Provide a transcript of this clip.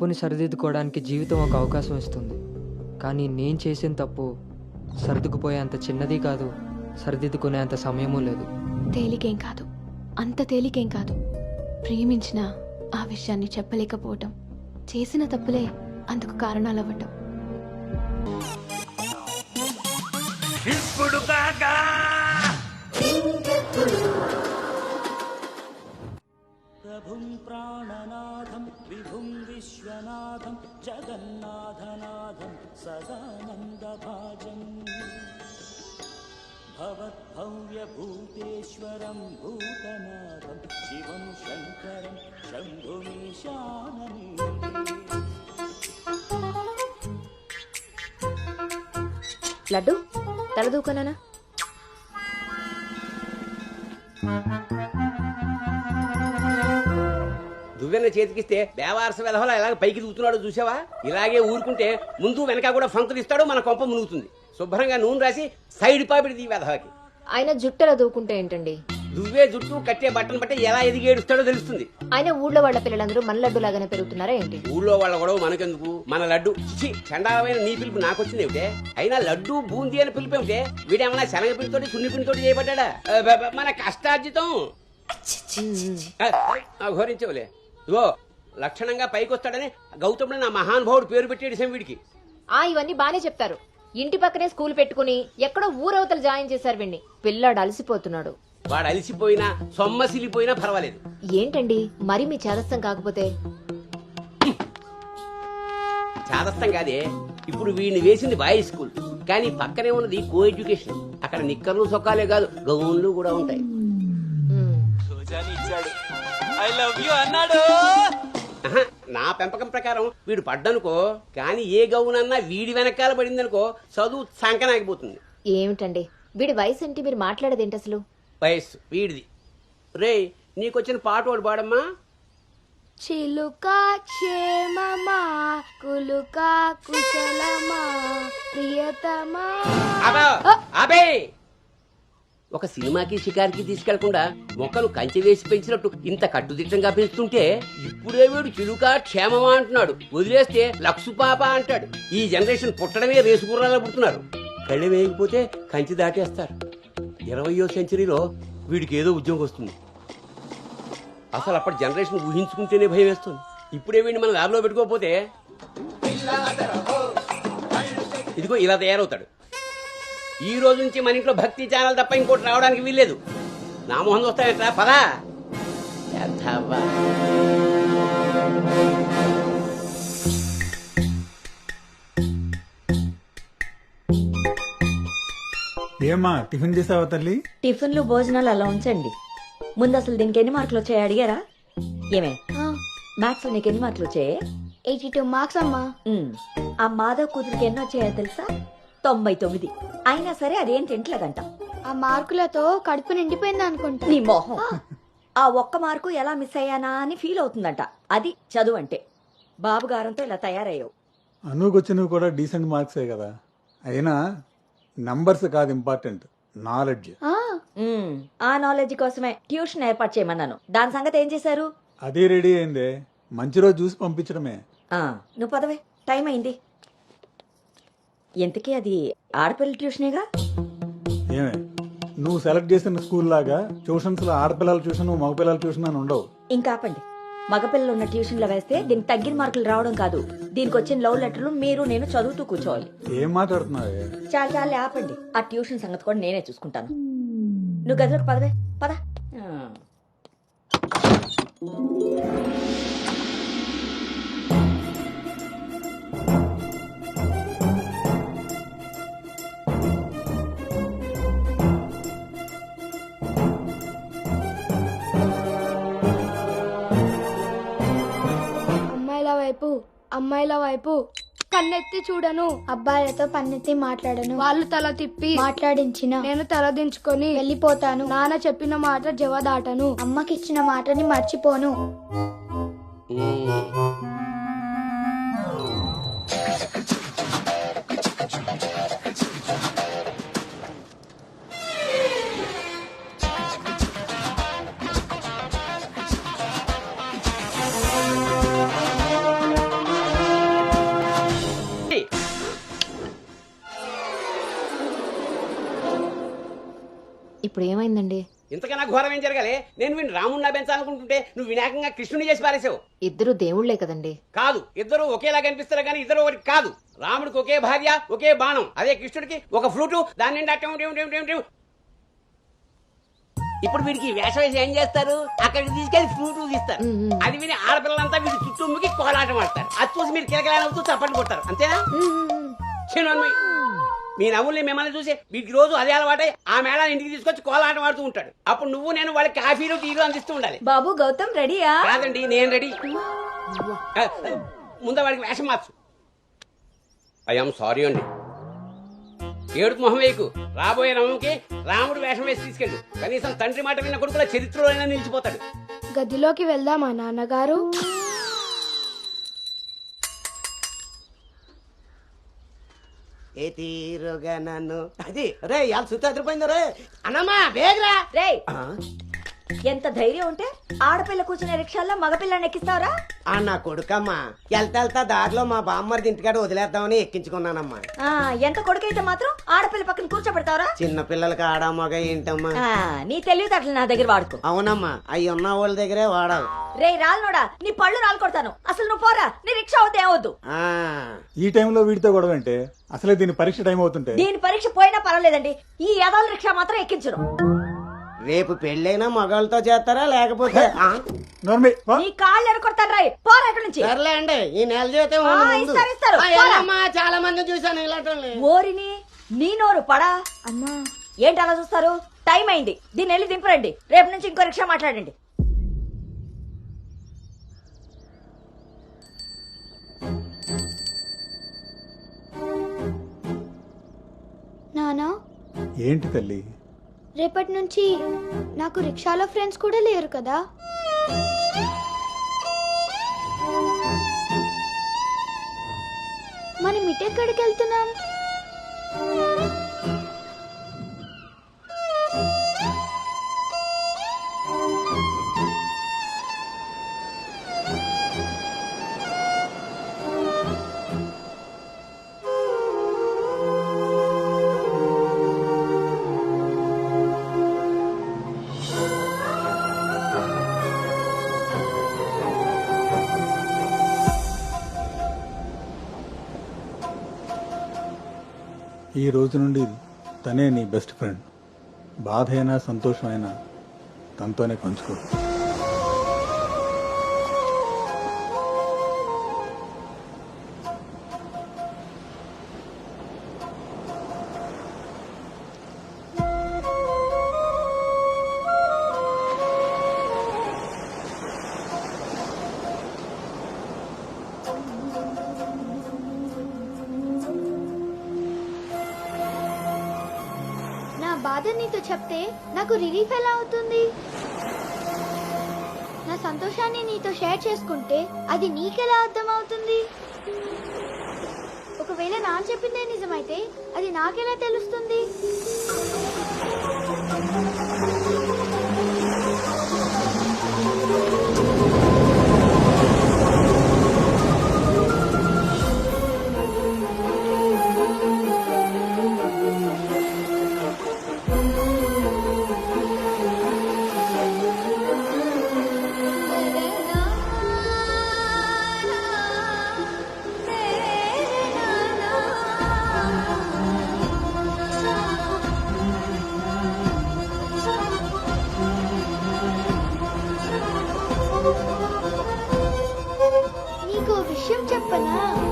తప్పుని సరిదిద్దుకోవడానికి జీవితం ఒక అవకాశం ఇస్తుంది. కానీ నేను చేసిన తప్పు సర్దుకుపోయే అంత చిన్నది కాదు సరిదిద్దుకునే అంత సమయమూ లేదు. తేలికేం కాదు. అంత తేలికేం కాదు. ప్రేమించిన ఆ విషయాన్ని చెప్పలేకపోవటం చేసిన తప్పులే అందుకు కారణాలు అవ్వటం ఇప్పుడు కాగా ప్రభుం ప్రాణనాథం విభుం విశ్వనాథం జగన్నాథనాథం సదానందభాజం భవద్భవ్యభూతేశ్వరం భూతనాథం శివం శంకరం శంభుమీశానని లడ్డు తలదూకనా దువ్వెన చేతికిస్తే దేవారస వెధవల ఎలాగ పైకి దూకుతున్నాడో చూసావా? ఇలాగే ఊరుకుంటే ముందు వెనక కూడా ఫంకులు ఇస్తాడు మన కొంప మునుగుతుంది. శుభ్రంగా నూనె రాసి సైడ్ పాపిడి వెధవకి. ఆయన జుట్టలా దూకుంటే ఏంటండి? దువ్వే జుట్టు కట్టే బట్టను బట్టి ఎలా ఎదిగి ఏడుస్తాడో తెలుస్తుంది. ఆయన ఊళ్ళో వాళ్ళ పిల్లలందరూ మన లడ్డు లాగానే పెరుగుతున్నారా ఏంటి? ఊళ్ళో వాళ్ళ గొడవ మనకెందుకు? మన లడ్డు. చండాలమైన నీ పిలుపు నాకు వచ్చింది ఏమిటే? అయినా లడ్డు బూందీ అని పిలుపు ఏమిటే? వీడేమన్నా శనగ పిండితోటి సున్ని పిండితోటి చేయబడ్డా మన కష్టార్జితం. ఆ, ఇగో లక్షణంగా పైకొస్తాడని గౌతముడు నా మహానుభావుడు పేరు పెట్టాడు వీడికి. ఆ ఇవన్నీ బానే చెప్తారు. ఇంటి పక్కనే స్కూల్ పెట్టుకుని ఎక్కడో ఊరవతలు జాయిన్ చేశారు వీణ్ణి. పిల్లాడు అలసిపోతున్నాడు. వాడు అలిసిపోయినా సొమ్మసిలిపోయినా పర్వాలేదు. ఏంటండి? మరి మీ చేదస్తం కాకపోతే? చాదస్తం కాదే ఇప్పుడు వీడిని వేసింది బాయ్ స్కూల్. కానీ పక్కనే ఉన్నది కో ఎడ్యుకేషన్ అక్కడ నిక్కర్లు సొక్కాలే కాదు గౌన్లు కూడా ఉంటాయి. ఐ లవ్ యు అన్నాడు. నా పెంపకం ప్రకారం వీడు పడ్డనుకో కానీ ఏ గౌనన్నా వీడి వెనకాల పడిందనుకో చదువు సంకనాగిపోతుంది ఏమిటండి? వీడి వయసు ఏంటి? మీరు మాట్లాడేదేంటి అసలు? వయస్సు వీడిది. రే నీకొచ్చిన పాట ఒకటి పాడమ్మా. చిలుక క్షేమమా కులుక కుశలమా ప్రియతమా? అబా అబే ఒక సినిమాకి షికారికి తీసుకెళ్ళకుండా మొక్కలు కంచె వేసి పెంచినట్టు ఇంత కట్టుదిట్టంగా పెంచుతుంటే ఇప్పుడే వీడు చిలుక క్షేమమా అంటున్నాడు. వదిలేస్తే లక్సు పాప అంటాడు. ఈ జనరేషన్ పుట్టడమే రేసుగుర్రాలా పుడుతున్నారు. కళ్ళు వేయకపోతే కంచి దాటేస్తారు. ఇరవయో సెంచరీలో వీడికి ఏదో ఉద్యోగం వస్తుంది. అసలు అప్పటి జనరేషన్ ఊహించుకుంటేనే భయం వేస్తుంది. ఇప్పుడే వీడిని మనం దారిలో పెట్టుకోకపోతే ఇదిగో ఇలా తయారవుతాడు. ఈ రోజు నుంచి మన ఇంట్లో భక్తి ఛానల్ తప్ప ఇంకోటి రావడానికి వీల్లేదు. నా మొహం వస్తాయంట పదా. ఏమ్మా టిఫిన్ చేసావా తల్లి? టిఫిన్లు భోజనాలు అలా ఉంచండి. ముందు అసలు దీనికి ఎన్ని మార్కులు వచ్చాయి అడిగారా? ఏమే? మ్యాథ్స్ నీకు ఎన్ని మార్కులు వచ్చాయి? ఎయిటీ టూ మార్క్స్ అమ్మా. ఆ మాధవ్ కూతురికి ఎన్ని వచ్చాయో తెలుసా? తొంభై తొమ్మిది. అయినా సరే అదేం తింటలేదంట. ఆ మార్కులతో కడుపు నిండిపోయింది అనుకుంటా. నీ మొహం. ఆ ఒక్క మార్కు ఎలా మిస్ అయ్యానా అని ఫీల్ అవుతుందంట. అది చదువు అంటే. బాబు గారంతో ఇలా తయారయ్యావు. అనుకు వచ్చినవి కూడా డీసెంట్ మార్క్సే కదా. అయినా నంబర్స్ కాదు ఇంపార్టెంట్. నాలెడ్జ్. ఆ, ఉమ్, ఆ నాలెడ్జ్ కోసమే ట్యూషన్ ఏర్పాటు చేయమన్నాను. దాని సంగతి ఏం చేశారు? అది రెడీ అయిందే. మంచి రోజు చూసి పంపించడమే. ఆ, నువ్వు పదవే. టైం అయింది. ఎంతకీ అది ఆడపిల్ల ట్యూషనేగా? ఏమే నువ్వు సెలెక్ట్ చేసిన స్కూల్ లాగా ట్యూషన్స్లో ఆడపిల్లల ట్యూషన్ మగపిల్లల ట్యూషన్ అని ఉండవు. ఇంకా ఆపండి మగపిల్లలు ఉన్న ట్యూషన్లో వేస్తే దీనికి తగ్గిన మార్కులు రావడం కాదు. దీనికి వచ్చిన లవ్ లెటర్లు మీరు నేను చదువుతూ కూర్చోవాలి. ఏం మాట్లాడుతున్నావే? చాలా చాలా ఆపండి. ఆ ట్యూషన్ సంగతి కూడా నేనే చూసుకుంటాను. నువ్వు గదిలోకి పదవే పద. అమ్మాయిల వైపు కన్నెత్తి చూడను. అబ్బాయిలతో పన్నెత్తి మాట్లాడను. వాళ్ళు తల తిప్పి మాట్లాడించిన. నేను తల దించుకొని వెళ్ళిపోతాను. నాన్న చెప్పిన మాట జవదాటను అమ్మకిచ్చిన మాటని మర్చిపోను. ఇప్పుడు ఏమైందండి ఇంతకన్నా ఘోరం ఏం జరగాలి? నేను వీడిని రాముడినా పెంచాలనుకుంటుంటే నువ్వు వినాయకంగా కృష్ణుని చేసి పారేసావు. ఇద్దరు దేవుళ్ళే కదండి. కాదు ఇద్దరు ఒకేలా కనిపిస్తారు కానీ ఇద్దరు ఒకటి కాదు. రాముడికి ఒకే భార్య ఒకే బాణం అదే కృష్ణుడికి ఒక ఫ్లూటు దాని నిండా. ఇప్పుడు వీడికి ఈ వేషం వేసి ఏం చేస్తారు? అక్కడికి తీసుకెళ్ళి ఫ్లూట్ తీస్తారు. అది విని ఆడపిల్లలంతా వీడి చుట్టూ ముగి కోలాటం ఆడతారు. అది చూసి మీరు కిలకలాడుతూ చప్పట్లు కొడతారు. అంతేనా? చిన్నమ్మాయి. మీ నవ్వుల్ని మిమ్మల్ని చూసి వీడికి రోజు అదే అలవాటై ఆ మేళాన్ని ఇంటికి తీసుకొచ్చి కోలాటం ఆడుతూ ఉంటాడు. అప్పుడు నువ్వు నేను వాళ్ళకి కాఫీలు టీలు అందిస్తూ ఉండాలి. బాబు గౌతమ్ రెడీయా? కాదండి నేను రెడీ. ముందు వాడికి వేషం మార్చు. ఐఎమ్ సారీ అండి. ఏడుపు మొహం వేయకు. రాబోయే రమంకి రాముడు వేషం వేసి తీసుకెళ్ళు. కనీసం తండ్రి మాట విన్న కొడుకుల చరిత్రలోనైనా నిలిచిపోతాడు. గదిలోకి వెళ్దామా నాన్నగారు? ఏ తీరుగా నన్ను? అది రే ఇవాళ సుత్తి అదిరిపోయింది రే. అన్నమ్మా బేగరా. రేయ్. ఎంత ధైర్యం ఉంటే ఆడపిల్ల కూర్చునే రిక్షాల్లో మగపిల్లని ఎక్కిస్తావరా? ఆ నా కొడుకమ్మా వెళ్తా వెళ్తా దారిలో మా బామ్మర్ది ఇంటికాడ వదిలేద్దామని ఎక్కించుకున్నానమ్మా. ఆ, ఎంత కొడుకైతే మాత్రం ఆడపిల్ల పక్కన కూర్చోబెడతావరా? చిన్న పిల్లలకి ఆడా మగ ఏంటమ్మా? ఆ, నీ తెలివితేటలు నా దగ్గర వాడుకో. అవునమ్మా అవి ఉన్న వాళ్ళ దగ్గరే వాడాలి. రే రాల్నోడా నీ పళ్ళు రాలుకొడతాను అసలు నువ్వు పోరా నీ రిక్షా అవుతే ఏవద్దు ఆ. ఈ టైంలో వీడితో గొడవ అంటే అసలే దీని పరీక్ష టైం అవుతుంటే? దీని పరీక్ష పోయినా పర్వాలేదండి. ఈ యదాల రిక్షా మాత్రం ఎక్కించను. రేపు పెళ్ళైనా మగాళ్ళతో చేస్తారా లేకపోతే ఆ? నోర్మి పో. నీ కాళ్ళు ఎరకొడతాను రాయ్. పోరా ఎక్కడి నుంచి. సర్లే అండి ఈ నెల జీతం ఆ, ఉంది ముందు. ఇస్తారు, ఇస్తారు. ఆ, వెళ్ళమ్మా, చాలా మంది చూశాను ఇలాంటి ఓరిని నీ నోరు పడా? అమ్మా. ఏంటి అలా చూస్తారు? టైం అయింది. దీన్ని వెళ్ళి దింపరండి. రేపు నుంచి ఇంకో రిక్షా మాట్లాడండి. నానా? ఏంటి తల్లి? రేపటి నుంచి నాకు రిక్షాలో ఫ్రెండ్స్ కూడా లేరు కదా. మనం ఇటెక్కడికి వెళ్తున్నాం ఈ రోజు నుండి తనే నీ బెస్ట్ ఫ్రెండ్. బాధ అయినా సంతోషమైనా తనతోనే పంచుకో. బాధ నీతో చెప్తే నాకు రిలీఫ్ ఎలా అవుతుంది? నా సంతోషాన్ని నీతో షేర్ చేసుకుంటే అది నీకెలా అర్థమవుతుంది? ఒకవేళ నాన్న చెప్పిందే నిజమైతే అది నాకెలా తెలుస్తుంది? 심장빠 나.